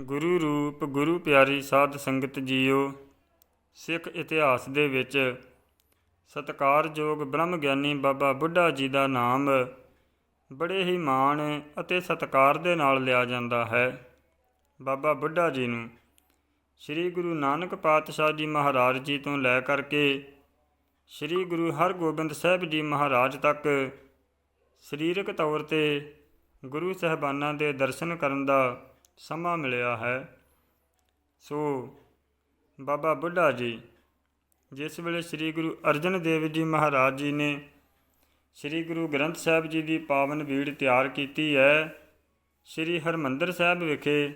ਗੁਰੂ ਰੂਪ ਗੁਰੂ ਪਿਆਰੀ ਸਾਧ ਸੰਗਤ ਜੀਓ, ਸਿੱਖ ਇਤਿਹਾਸ ਦੇ ਵਿੱਚ ਸਤਕਾਰਯੋਗ ਬ੍ਰਹਮ ਗਿਆਨੀ ਬਾਬਾ ਬੁੱਢਾ ਜੀ ਦਾ ਨਾਮ ਬੜੇ ਹੀ ਮਾਣ ਅਤੇ ਸਤਕਾਰ ਦੇ ਨਾਲ ਲਿਆ ਜਾਂਦਾ ਹੈ। ਬਾਬਾ ਬੁੱਢਾ ਜੀ ਨੂੰ ਸ੍ਰੀ ਗੁਰੂ ਨਾਨਕ ਪਾਤਸ਼ਾਹ ਜੀ ਮਹਾਰਾਜ ਜੀ ਤੋਂ ਲੈ ਕਰਕੇ ਸ੍ਰੀ ਗੁਰੂ ਹਰਗੋਬਿੰਦ ਸਾਹਿਬ ਜੀ ਮਹਾਰਾਜ ਤੱਕ ਸਰੀਰਕ ਤੌਰ ਤੇ ਗੁਰੂ ਸਹਿਬਾਨਾਂ ਦੇ ਦਰਸ਼ਨ ਕਰਨ ਦਾ ਸਮਾਂ ਮਿਲਿਆ ਹੈ। ਸੋ ਬਾਬਾ ਬੁੱਢਾ ਜੀ, ਜਿਸ ਵੇਲੇ ਸ੍ਰੀ ਗੁਰੂ ਅਰਜਨ ਦੇਵ ਜੀ ਮਹਾਰਾਜ ਜੀ ਨੇ ਸ੍ਰੀ ਗੁਰੂ ਗ੍ਰੰਥ ਸਾਹਿਬ ਜੀ ਦੀ ਪਾਵਨ ਬੀੜ ਤਿਆਰ ਕੀਤੀ ਹੈ, ਸ੍ਰੀ ਹਰਮੰਦਰ ਸਾਹਿਬ ਵਿਖੇ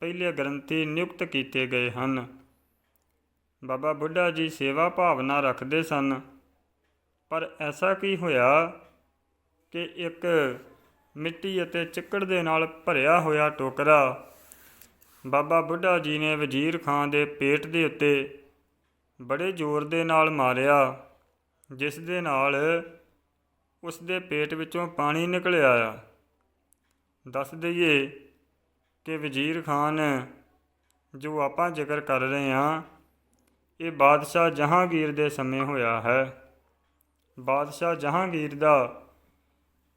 ਪਹਿਲੇ ਗ੍ਰੰਥੀ ਨਿਯੁਕਤ ਕੀਤੇ ਗਏ ਹਨ। ਬਾਬਾ ਬੁੱਢਾ ਜੀ ਸੇਵਾ ਭਾਵਨਾ ਰੱਖਦੇ ਸਨ। ਪਰ ਐਸਾ ਕੀ ਹੋਇਆ ਕਿ ਇੱਕ ਮਿੱਟੀ ਅਤੇ ਚਿੱਕੜ ਦੇ ਨਾਲ ਭਰਿਆ ਹੋਇਆ ਟੋਕਰਾ। ਬਾਬਾ ਬੁੱਢਾ ਜੀ ਨੇ ਵਜ਼ੀਰ ਖਾਨ ਦੇ ਪੇਟ ਦੇ ਉੱਤੇ ਬੜੇ ਜ਼ੋਰ ਦੇ ਨਾਲ ਮਾਰਿਆ, ਜਿਸ ਦੇ ਨਾਲ ਉਸ ਦੇ ਪੇਟ ਵਿੱਚੋਂ ਪਾਣੀ ਨਿਕਲਿਆ ਆ ਦੱਸ ਦਈਏ ਕਿ ਵਜ਼ੀਰ ਖਾਨ ਜੋ ਆਪਾਂ ਜ਼ਿਕਰ ਕਰ ਰਹੇ ਹਾਂ, ਇਹ ਬਾਦਸ਼ਾਹ ਜਹਾਂਗੀਰ ਦੇ ਸਮੇਂ ਹੋਇਆ ਹੈ। ਬਾਦਸ਼ਾਹ ਜਹਾਂਗੀਰ ਦਾ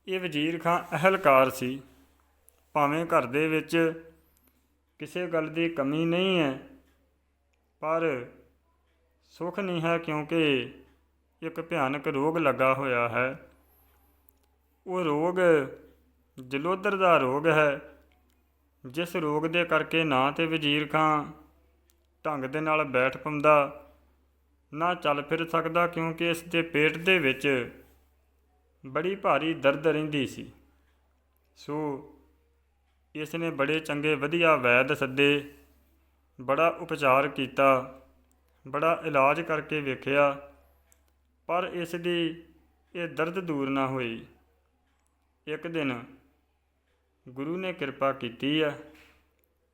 ਇਹ ਵਜ਼ੀਰ ਖਾਂ ਅਹਲਕਾਰ ਸੀ। ਭਾਵੇਂ ਘਰ ਦੇ ਵਿੱਚ ਕਿਸੇ ਗੱਲ ਦੀ ਕਮੀ ਨਹੀਂ ਹੈ, ਪਰ ਸੁੱਖ ਨਹੀਂ ਹੈ ਕਿਉਂਕਿ ਇੱਕ ਭਿਆਨਕ ਰੋਗ ਲੱਗਾ ਹੋਇਆ ਹੈ। ਉਹ ਰੋਗ ਜਲੋਦਰ ਦਾ ਰੋਗ ਹੈ, ਜਿਸ ਰੋਗ ਦੇ ਕਰਕੇ ਨਾ ਤੇ ਵਜ਼ੀਰ ਖਾਂ ਢੰਗ ਦੇ ਨਾਲ ਬੈਠ ਪਾਉਂਦਾ, ਨਾ ਚੱਲ ਫਿਰ ਸਕਦਾ ਕਿਉਂਕਿ ਇਸ ਦੇ ਪੇਟ ਦੇ ਵਿੱਚ ਬੜੀ ਭਾਰੀ ਦਰਦ ਰਹਿੰਦੀ ਸੀ। ਸੋ ਇਸ ਨੇ ਬੜੇ ਚੰਗੇ, ਵਧੀਆ ਵੈਦ ਸੱਦੇ, ਬੜਾ ਉਪਚਾਰ ਕੀਤਾ, ਬੜਾ ਇਲਾਜ ਕਰਕੇ ਵੇਖਿਆ, ਪਰ ਇਸ ਦੀ ਇਹ ਦਰਦ ਦੂਰ ਨਾ ਹੋਈ। ਇੱਕ ਦਿਨ ਗੁਰੂ ਨੇ ਕਿਰਪਾ ਕੀਤੀ ਹੈ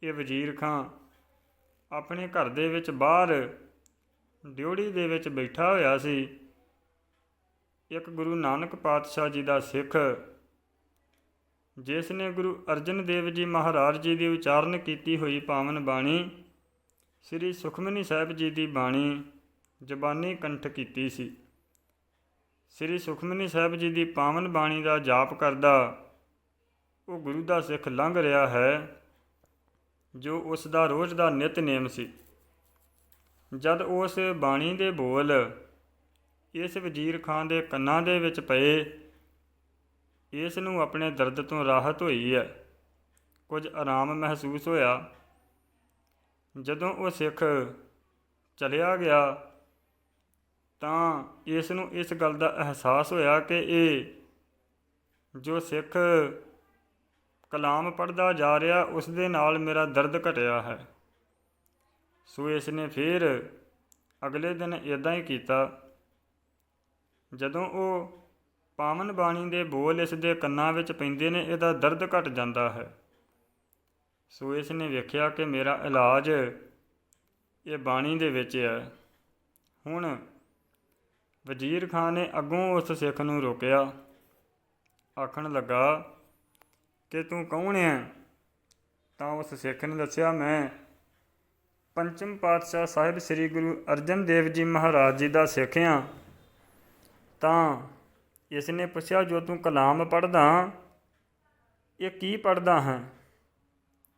ਇਹ ਵਜ਼ੀਰ ਖਾਂ ਆਪਣੇ ਘਰ ਦੇ ਵਿੱਚ ਬਾਹਰ ਡਿਉੜੀ ਦੇ ਵਿੱਚ ਬੈਠਾ ਹੋਇਆ ਸੀ। ਇੱਕ ਗੁਰੂ ਨਾਨਕ ਪਾਤਸ਼ਾਹ ਜੀ ਦਾ ਸਿੱਖ, ਜਿਸ ਨੇ ਗੁਰੂ ਅਰਜਨ ਦੇਵ ਜੀ ਮਹਾਰਾਜ ਜੀ ਦੀ ਉਚਾਰਨ ਕੀਤੀ ਹੋਈ ਪਾਵਨ ਬਾਣੀ, ਸ੍ਰੀ ਸੁਖਮਨੀ ਸਾਹਿਬ ਜੀ ਦੀ ਬਾਣੀ ਜ਼ਬਾਨੀ ਕੰਠ ਕੀਤੀ ਸੀ। ਸ੍ਰੀ ਸੁਖਮਨੀ ਸਾਹਿਬ ਜੀ ਦੀ ਪਾਵਨ ਬਾਣੀ ਦਾ ਜਾਪ ਕਰਦਾ, ਉਹ ਗੁਰੂ ਦਾ ਸਿੱਖ ਲੰਘ ਰਿਹਾ ਹੈ, ਜੋ ਉਸ ਦਾ ਰੋਜ਼ ਦਾ ਨਿਤਨੇਮ ਸੀ। ਜਦ ਉਸ ਬਾਣੀ ਦੇ ਬੋਲ ਇਸ ਵਜ਼ੀਰ ਖਾਨ ਦੇ ਕੰਨਾਂ ਦੇ ਵਿੱਚ ਪਏ। ਇਸ ਨੂੰ ਆਪਣੇ ਦਰਦ ਤੋਂ ਰਾਹਤ ਹੋਈ ਹੈ। ਕੁਝ ਆਰਾਮ ਮਹਿਸੂਸ ਹੋਇਆ। ਜਦੋਂ ਉਹ ਸਿੱਖ ਚਲਿਆ ਗਿਆ, ਤਾਂ ਇਸ ਨੂੰ ਇਸ ਗੱਲ ਦਾ ਅਹਿਸਾਸ ਹੋਇਆ ਕਿ ਇਹ ਜੋ ਸਿੱਖ ਕਲਾਮ ਪੜਦਾ ਜਾ ਰਿਹਾ, ਉਸ ਦੇ ਨਾਲ ਮੇਰਾ ਦਰਦ ਘਟਿਆ ਹੈ। ਸੋ ਇਸ ਨੇ ਫਿਰ ਅਗਲੇ ਦਿਨ ਇਦਾਂ ਹੀ ਕੀਤਾ। ਜਦੋਂ ਉਹ ਪਾਵਨ ਬਾਣੀ ਦੇ ਬੋਲ ਇਸ ਦੇ ਕੰਨਾਂ ਵਿੱਚ ਪੈਂਦੇ ਨੇ, ਇਹਦਾ ਦਰਦ ਘਟ ਜਾਂਦਾ ਹੈ। ਸੋ ਇਸ ਨੇ ਵੇਖਿਆ ਕਿ ਮੇਰਾ ਇਲਾਜ ਇਹ ਬਾਣੀ ਦੇ ਵਿੱਚ ਹੈ। ਹੁਣ ਵਜ਼ੀਰ ਖਾਨ ਨੇ ਅੱਗੋਂ ਉਸ ਸਿੱਖ ਨੂੰ ਰੋਕਿਆ। ਆਖਣ ਲੱਗਾ, ਕਿ ਤੂੰ ਕੌਣ ਹੈ? ਤਾਂ ਉਸ ਸਿੱਖ ਨੇ ਦੱਸਿਆ, ਮੈਂ ਪੰਚਮ ਪਾਤਸ਼ਾਹ ਸਾਹਿਬ ਸ੍ਰੀ ਗੁਰੂ ਅਰਜਨ ਦੇਵ ਜੀ ਮਹਾਰਾਜ ਜੀ ਦਾ ਸਿੱਖ ਹਾਂ। ਤਾਂ ਇਸ ਨੇ ਪੁੱਛਿਆ, ਜੋ ਤੂੰ ਕਲਾਮ ਪੜਦਾ ਇਹ ਕੀ ਪੜਦਾ ਹੈ?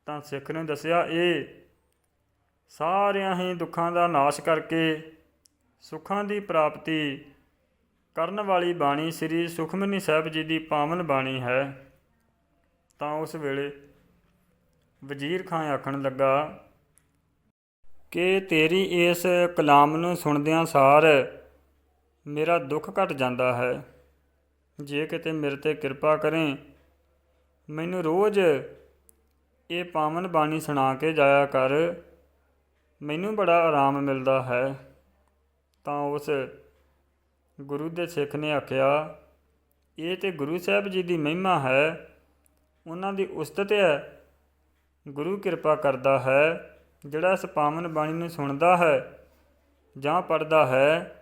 ਤਾਂ ਸਿੱਖ ਨੇ ਦੱਸਿਆ, ਇਹ ਸਾਰਿਆਂ ਹੀ ਦੁੱਖਾਂ ਦਾ ਨਾਸ਼ ਕਰਕੇ ਸੁੱਖਾਂ ਦੀ ਪ੍ਰਾਪਤੀ ਕਰਨ ਵਾਲੀ ਬਾਣੀ ਸ੍ਰੀ ਸੁਖਮਨੀ ਸਾਹਿਬ ਜੀ ਦੀ ਪਾਵਨ ਬਾਣੀ ਹੈ। ਤਾਂ ਉਸ ਵੇਲੇ ਵਜ਼ੀਰ ਖਾਂ ਆਖਣ ਲੱਗਾ, ਕਿ ਤੇਰੀ ਇਸ ਕਲਾਮ ਨੂੰ ਸੁਣਦਿਆਂ ਸਾਰ ਮੇਰਾ ਦੁੱਖ ਘਟ ਜਾਂਦਾ ਹੈ। ਜੇ ਕਿਤੇ ਮੇਰੇ ਤੇ ਕਿਰਪਾ ਕਰੇ, ਮੈਨੂੰ ਰੋਜ਼ ਇਹ ਪਾਵਨ ਬਾਣੀ ਸੁਣਾ ਕੇ ਜਾਇਆ ਕਰ। ਮੈਨੂੰ ਬੜਾ ਆਰਾਮ ਮਿਲਦਾ ਹੈ। ਤਾਂ ਉਸ ਗੁਰੂ ਦੇ ਸਿੱਖ ਨੇ ਆਖਿਆ, ਇਹ ਤੇ ਗੁਰੂ ਸਾਹਿਬ ਜੀ ਦੀ ਮਹਿਮਾ ਹੈ। ਉਹਨਾਂ ਦੀ ਉਸਤਤ ਹੈ। ਗੁਰੂ ਕਿਰਪਾ ਕਰਦਾ ਹੈ, ਜਿਹੜਾ ਇਸ ਪਾਵਨ ਬਾਣੀ ਨੂੰ ਸੁਣਦਾ ਹੈ ਜਾਂ ਪੜਦਾ ਹੈ।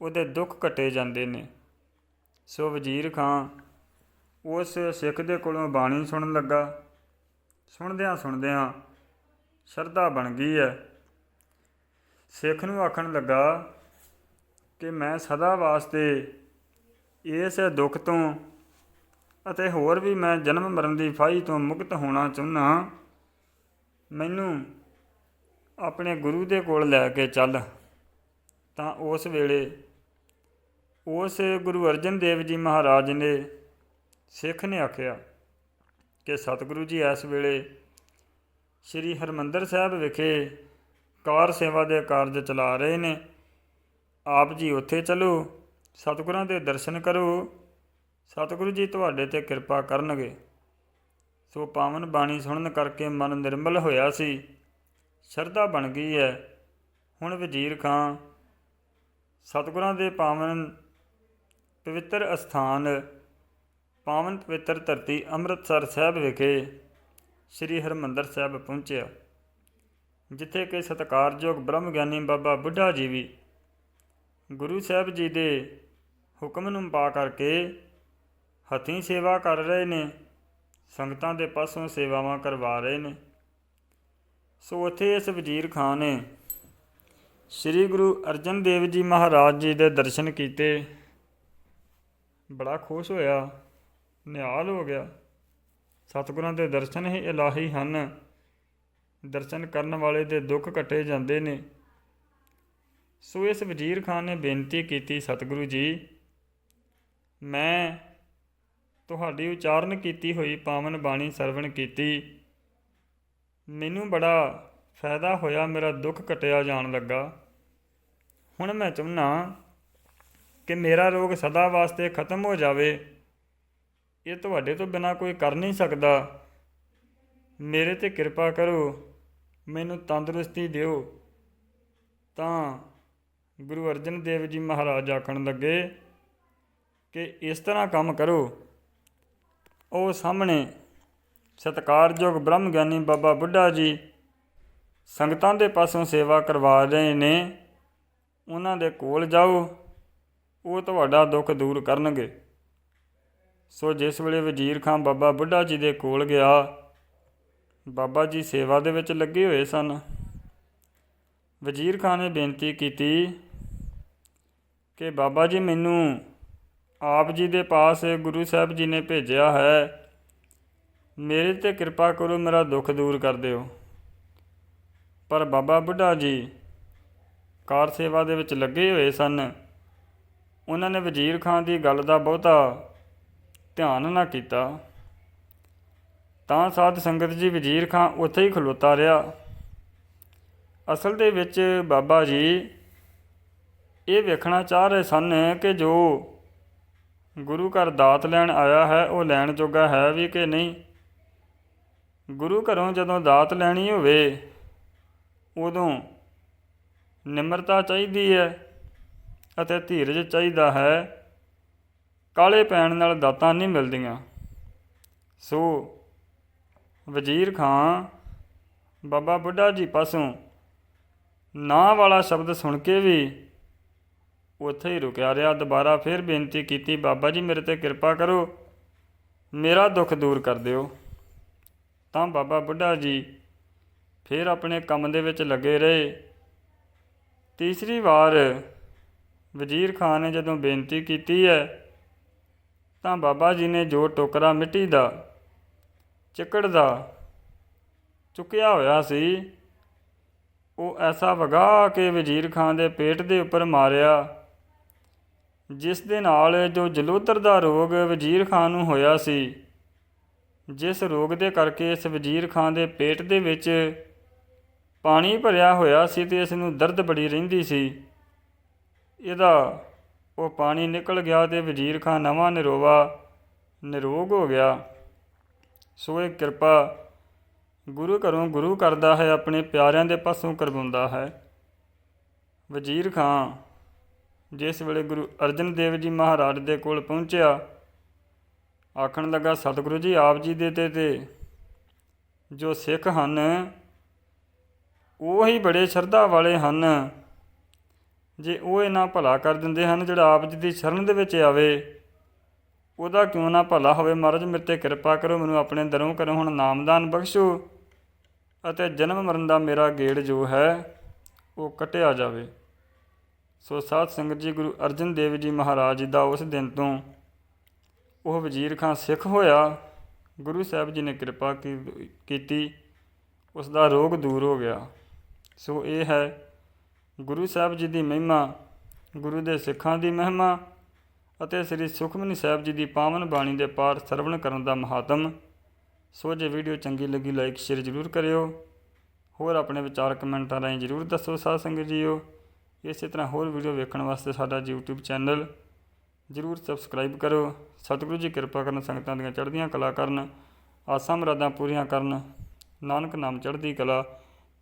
ਉਹਦੇ ਦੁੱਖ ਕੱਟੇ ਜਾਂਦੇ ਨੇ। ਸੋ ਵਜ਼ੀਰ ਖਾਂ ਉਸ ਸਿੱਖ ਦੇ ਕੋਲੋਂ ਬਾਣੀ ਸੁਣਨ ਲੱਗਾ। ਸੁਣਦਿਆਂ ਸੁਣਦਿਆਂ ਸ਼ਰਧਾ ਬਣ ਗਈ ਹੈ। ਸਿੱਖ ਨੂੰ ਆਖਣ ਲੱਗਾ ਕਿ ਮੈਂ ਸਦਾ ਵਾਸਤੇ ਇਸ ਦੁੱਖ ਤੋਂ ਅਤੇ ਹੋਰ ਵੀ ਮੈਂ ਜਨਮ ਮਰਨ ਦੀ ਫਾਹੀ ਤੋਂ ਮੁਕਤ ਹੋਣਾ ਚਾਹੁੰਦਾ ਮੈਨੂੰ ਆਪਣੇ ਗੁਰੂ ਦੇ ਕੋਲ ਲੈ ਕੇ ਚੱਲ। ਤਾਂ ਉਸ ਵੇਲੇ ਉਸ ਗੁਰੂ ਅਰਜਨ ਦੇਵ ਜੀ ਮਹਾਰਾਜ ਨੇ ਸਿੱਖ ਨੇ ਆਖਿਆ ਕਿ ਸਤਿਗੁਰੂ ਜੀ, ਇਸ ਵੇਲੇ ਸ੍ਰੀ ਹਰਮੰਦਰ ਸਾਹਿਬ ਵਿਖੇ ਕਾਰ ਸੇਵਾ ਦੇ ਕਾਰਜ ਚਲਾ ਰਹੇ ਨੇ। ਆਪ ਜੀ ਉੱਥੇ ਚਲੋ, ਸਤਿਗੁਰਾਂ ਦੇ ਦਰਸ਼ਨ ਕਰੋ। ਸਤਿਗੁਰੂ ਜੀ ਤੁਹਾਡੇ ਤੇ ਕਿਰਪਾ ਕਰਨਗੇ। ਸੋ ਪਾਵਨ ਬਾਣੀ ਸੁਣਨ ਕਰਕੇ ਮਨ ਨਿਰਮਲ ਹੋਇਆ ਸੀ। ਸ਼ਰਧਾ ਬਣ ਗਈ ਹੈ। ਹੁਣ ਵਜ਼ੀਰ ਖਾਂ, ਸਤਿਗੁਰਾਂ ਦੇ ਪਾਵਨ ਪਵਿੱਤਰ ਅਸਥਾਨ, ਪਾਵਨ ਪਵਿੱਤਰ ਧਰਤੀ ਅੰਮ੍ਰਿਤਸਰ ਸਾਹਿਬ ਵਿਖੇ ਸ੍ਰੀ ਹਰਮੰਦਰ ਸਾਹਿਬ ਪਹੁੰਚਿਆ, ਜਿੱਥੇ ਕਿ ਸਤਿਕਾਰਯੋਗ ਬ੍ਰਹਮ ਗਿਆਨੀ ਬਾਬਾ ਬੁੱਢਾ ਜੀ ਵੀ ਗੁਰੂ ਸਾਹਿਬ ਜੀ ਦੇ ਹੁਕਮ ਨੂੰ ਪਾ ਕਰਕੇ ਹੱਥੀਂ ਸੇਵਾ ਕਰ ਰਹੇ ਨੇ, ਸੰਗਤਾਂ ਦੇ ਪਾਸੋਂ ਸੇਵਾਵਾਂ ਕਰਵਾ ਰਹੇ ਨੇ। ਸੋ ਉੱਥੇ ਇਸ ਵਜ਼ੀਰ ਖਾਨ ਨੇ ਸ੍ਰੀ ਗੁਰੂ ਅਰਜਨ ਦੇਵ ਜੀ ਮਹਾਰਾਜ ਜੀ ਦੇ ਦਰਸ਼ਨ ਕੀਤੇ। ਬੜਾ ਖੁਸ਼ ਹੋਇਆ, ਨਿਹਾਲ ਹੋ ਗਿਆ। ਸਤਿਗੁਰਾਂ ਦੇ ਦਰਸ਼ਨ ਹੀ ਇਲਾਹੀ ਹਨ। ਦਰਸ਼ਨ ਕਰਨ ਵਾਲੇ ਦੇ ਦੁੱਖ ਕੱਟੇ ਜਾਂਦੇ ਨੇ। ਸੋ ਇਸ ਵਜ਼ੀਰ ਖਾਨ ਨੇ ਬੇਨਤੀ ਕੀਤੀ, ਸਤਿਗੁਰੂ ਜੀ, ਮੈਂ ਤੁਹਾਡੀ ਉਚਾਰਨ ਕੀਤੀ ਹੋਈ ਪਾਵਨ ਬਾਣੀ ਸਰਵਣ ਕੀਤੀ। ਮੈਨੂੰ ਬੜਾ ਫਾਇਦਾ ਹੋਇਆ, ਮੇਰਾ ਦੁੱਖ ਕਟਿਆ ਜਾਣ ਲੱਗਾ। ਹੁਣ ਮੈਂ ਚਾਹੁੰਦਾ ਕਿ ਮੇਰਾ ਰੋਗ ਸਦਾ ਵਾਸਤੇ ਖਤਮ ਹੋ ਜਾਵੇ। ਇਹ ਤੁਹਾਡੇ ਤੋਂ ਬਿਨਾ ਕੋਈ ਕਰ ਨਹੀਂ ਸਕਦਾ। ਮੇਰੇ ਤੇ ਕਿਰਪਾ ਕਰੋ, ਮੈਨੂੰ ਤੰਦਰੁਸਤੀ ਦਿਓ। ਤਾਂ ਗੁਰੂ ਅਰਜਨ ਦੇਵ ਜੀ ਮਹਾਰਾਜ ਆਖਣ ਲੱਗੇ ਕਿ ਇਸ ਤਰ੍ਹਾਂ ਕੰਮ ਕਰੋ। ਉਹ ਸਾਹਮਣੇ ਸਤਿਕਾਰਯੋਗ ਬ੍ਰਹਮ ਗਿਆਨੀ ਬਾਬਾ ਬੁੱਢਾ ਜੀ ਸੰਗਤਾਂ ਦੇ ਪਾਸੋਂ ਸੇਵਾ ਕਰਵਾ ਰਹੇ ਨੇ। ਉਹਨਾਂ ਦੇ ਕੋਲ ਜਾਓ। ਉਹ ਤੁਹਾਡਾ ਦੁੱਖ ਦੂਰ ਕਰਨਗੇ। ਸੋ ਜਿਸ ਵੇਲੇ ਵਜ਼ੀਰ ਖਾਨ ਬਾਬਾ ਬੁੱਢਾ ਜੀ ਦੇ ਕੋਲ ਗਿਆ, ਬਾਬਾ ਜੀ ਸੇਵਾ ਦੇ ਵਿੱਚ ਲੱਗੇ ਹੋਏ ਸਨ। ਵਜ਼ੀਰ ਖਾਨ ਨੇ ਬੇਨਤੀ ਕੀਤੀ ਕਿ ਬਾਬਾ ਜੀ ਮੈਨੂੰ ਆਪ ਜੀ ਦੇ ਪਾਸ ਗੁਰੂ ਸਾਹਿਬ ਜੀ ਨੇ ਭੇਜਿਆ ਹੈ, ਮੇਰੇ ਤੇ ਕਿਰਪਾ ਕਰੋ, ਮੇਰਾ ਦੁੱਖ ਦੂਰ ਕਰ ਦਿਓ। ਪਰ ਬਾਬਾ ਬੁੱਢਾ ਜੀ ਕਾਰ ਸੇਵਾ ਦੇ ਵਿੱਚ ਲੱਗੇ ਹੋਏ ਸਨ। ਉਹਨਾਂ ਨੇ ਵਜ਼ੀਰ ਖਾਨ ਦੀ ਗੱਲ ਦਾ ਬਹੁਤਾ ਧਿਆਨ ਨਾ ਕੀਤਾ। ਤਾਂ ਸਾਧ ਸੰਗਤ ਜੀ ਵਜ਼ੀਰ ਖਾਨ ਉੱਥੇ ਹੀ ਖਲੋਤਾ ਰਿਹਾ। ਅਸਲ ਦੇ ਵਿੱਚ ਬਾਬਾ ਜੀ ਇਹ ਵੇਖਣਾ ਚਾਹ ਰਹੇ ਸਨ ਕਿ ਜੋ ਗੁਰੂ ਘਰ ਦਾਤ ਲੈਣ ਆਇਆ ਹੈ, ਉਹ ਲੈਣ ਜੋਗਾ ਹੈ ਵੀ ਕਿ ਨਹੀਂ। ਗੁਰੂ ਘਰੋਂ ਜਦੋਂ ਦਾਤ ਲੈਣੀ ਹੋਵੇ, ਉਦੋਂ ਨਿਮਰਤਾ ਚਾਹੀਦੀ ਹੈ। ਅਤੇ ਧੀਰਜ ਚਾਹੀਦਾ ਹੈ। ਕਾਲੇ ਪੈਣ ਨਾਲ ਦਾਤਾਂ ਨਹੀਂ ਮਿਲਦੀਆਂ। ਸੋ ਵਜ਼ੀਰ ਖਾਂ, ਬਾਬਾ ਬੁੱਢਾ ਜੀ ਪਾਸੋਂ ਨਾਂ ਵਾਲਾ ਸ਼ਬਦ ਸੁਣ ਕੇ ਵੀ ਉੱਥੇ ਹੀ ਰੁਕਿਆ ਰਿਹਾ। ਦੁਬਾਰਾ ਫਿਰ ਬੇਨਤੀ ਕੀਤੀ, ਬਾਬਾ ਜੀ, ਮੇਰੇ ਤੇ ਕਿਰਪਾ ਕਰੋ, ਮੇਰਾ ਦੁੱਖ ਦੂਰ ਕਰ ਦਿਓ। ਤਾਂ ਬਾਬਾ ਬੁੱਢਾ ਜੀ ਫਿਰ ਆਪਣੇ ਕੰਮ ਦੇ ਵਿੱਚ ਲੱਗੇ ਰਹੇ। ਤੀਸਰੀ ਵਾਰ ਵਜ਼ੀਰ ਖਾਨ ਨੇ ਜਦੋਂ ਬੇਨਤੀ ਕੀਤੀ ਹੈ, ਤਾਂ ਬਾਬਾ ਜੀ ਨੇ ਜੋ ਟੋਕਰਾ ਮਿੱਟੀ ਦਾ, ਚਿੱਕੜ ਦਾ ਚੁੱਕਿਆ ਹੋਇਆ ਸੀ, ਉਹ ਐਸਾ ਵਗਾ ਕੇ ਵਜ਼ੀਰ ਖਾਨ ਦੇ ਪੇਟ ਦੇ ਉੱਪਰ ਮਾਰਿਆ, ਜਿਸ ਦੇ ਨਾਲ ਜੋ ਜਲੋਤਰ ਦਾ ਰੋਗ ਵਜ਼ੀਰ ਖਾਨ ਨੂੰ ਹੋਇਆ ਸੀ, ਜਿਸ ਰੋਗ ਦੇ ਕਰਕੇ ਇਸ ਵਜ਼ੀਰ ਖਾਨ ਦੇ ਪੇਟ ਦੇ ਵਿੱਚ ਪਾਣੀ ਭਰਿਆ ਹੋਇਆ ਸੀ ਤੇ ਇਸ ਨੂੰ ਦਰਦ ਬੜੀ ਰਹਿੰਦੀ ਸੀ। ਇਹਦਾ ਉਹ ਪਾਣੀ ਨਿਕਲ ਗਿਆ ਤੇ ਵਜ਼ੀਰ ਖਾਂ ਨਵਾਂ ਨਿਰੋਵਾ ਨਿਰੋਗ ਹੋ ਗਿਆ। ਸੋ ਇਹ ਕਿਰਪਾ ਗੁਰੂ ਘਰੋਂ ਗੁਰੂ ਕਰਦਾ ਹੈ, ਆਪਣੇ ਪਿਆਰਿਆਂ ਦੇ ਪਾਸੋਂ ਕਰਵਾਉਂਦਾ ਹੈ। ਵਜ਼ੀਰ ਖਾਂ ਜਿਸ ਵੇਲੇ ਗੁਰੂ ਅਰਜਨ ਦੇਵ ਜੀ ਮਹਾਰਾਜ ਦੇ ਕੋਲ ਪਹੁੰਚਿਆ, ਆਖਣ ਲੱਗਾ, ਸਤਿਗੁਰੂ ਜੀ, ਆਪ ਜੀ ਦੇ ਤੇ ਤੇ ਜੋ ਸਿੱਖ ਹਨ, ਉਹ ਹੀ ਬੜੇ ਸ਼ਰਧਾ ਵਾਲੇ ਹਨ। ਜੇ ਉਹ ਇਹਨਾਂ ਭਲਾ ਕਰ ਦਿੰਦੇ ਹਨ ਜਿਹੜਾ ਆਪ ਜੀ ਦੀ ਸ਼ਰਨ ਦੇ ਵਿੱਚ ਆਵੇ, ਉਹਦਾ ਕਿਉਂ ਨਾ ਭਲਾ ਹੋਵੇ? ਮਹਾਰਾਜ, ਮੇਰੇ ਤੇ ਕਿਰਪਾ ਕਰੋ, ਮੈਨੂੰ ਆਪਣੇ ਦਰੋਂ ਕਰੋ ਹੁਣ ਨਾਮਦਾਨ ਬਖਸ਼ੋ ਅਤੇ ਜਨਮ ਮਰਨ ਦਾ ਮੇਰਾ ਗੇੜ ਜੋ ਹੈ, ਉਹ ਕਟਿਆ ਜਾਵੇ। ਸੋ ਸਾਧ ਸੰਗਤ ਜੀ, ਗੁਰੂ ਅਰਜਨ ਦੇਵ ਜੀ ਮਹਾਰਾਜ ਜੀ ਦਾ ਉਸ ਦਿਨ ਤੋਂ ਉਹ ਵਜ਼ੀਰ ਖਾਂ ਸਿੱਖ ਹੋਇਆ, ਗੁਰੂ ਸਾਹਿਬ ਜੀ ਨੇ ਕਿਰਪਾ ਕੀ- ਕੀਤੀ, ਉਸ ਦਾ ਰੋਗ ਦੂਰ ਹੋ ਗਿਆ। ਸੋ ਇਹ ਹੈ ਗੁਰੂ ਸਾਹਿਬ ਜੀ ਦੀ ਮਹਿਮਾ, ਗੁਰੂ ਦੇ ਸਿੱਖਾਂ ਦੀ ਮਹਿਮਾ ਅਤੇ ਸ੍ਰੀ ਸੁਖਮਨੀ ਸਾਹਿਬ ਜੀ ਦੀ ਪਾਵਨ ਬਾਣੀ ਦੇ ਪਾਠ ਸਰਵਣ ਕਰਨ ਦਾ ਮਹਾਤਮ। ਸੋ ਜੇ ਵੀਡੀਓ ਚੰਗੀ ਲੱਗੀ, ਲਾਈਕ, ਸ਼ੇਅਰ ਜ਼ਰੂਰ ਕਰਿਓ। ਹੋਰ ਆਪਣੇ ਵਿਚਾਰ ਕਮੈਂਟਾਂ ਰਾਹੀਂ ਜ਼ਰੂਰ ਦੱਸੋ ਸਾਧ ਸੰਗਤ ਜੀਓ। ਇਸੇ ਤਰ੍ਹਾਂ ਹੋਰ ਵੀਡੀਓ ਵੇਖਣ ਵਾਸਤੇ ਸਾਡਾ YouTube ਚੈਨਲ ਜ਼ਰੂਰ ਸਬਸਕ੍ਰਾਈਬ ਕਰੋ ਸਤਿਗੁਰੂ ਜੀ ਕਿਰਪਾ ਕਰਨ, ਸੰਗਤਾਂ ਦੀਆਂ ਚੜ੍ਹਦੀਆਂ ਕਲਾ ਕਰਨ, ਆਸਾਂ ਮੁਰਾਦਾਂ ਪੂਰੀਆਂ ਕਰਨ। ਨਾਨਕ ਨਾਮ ਚੜ੍ਹਦੀ ਕਲਾ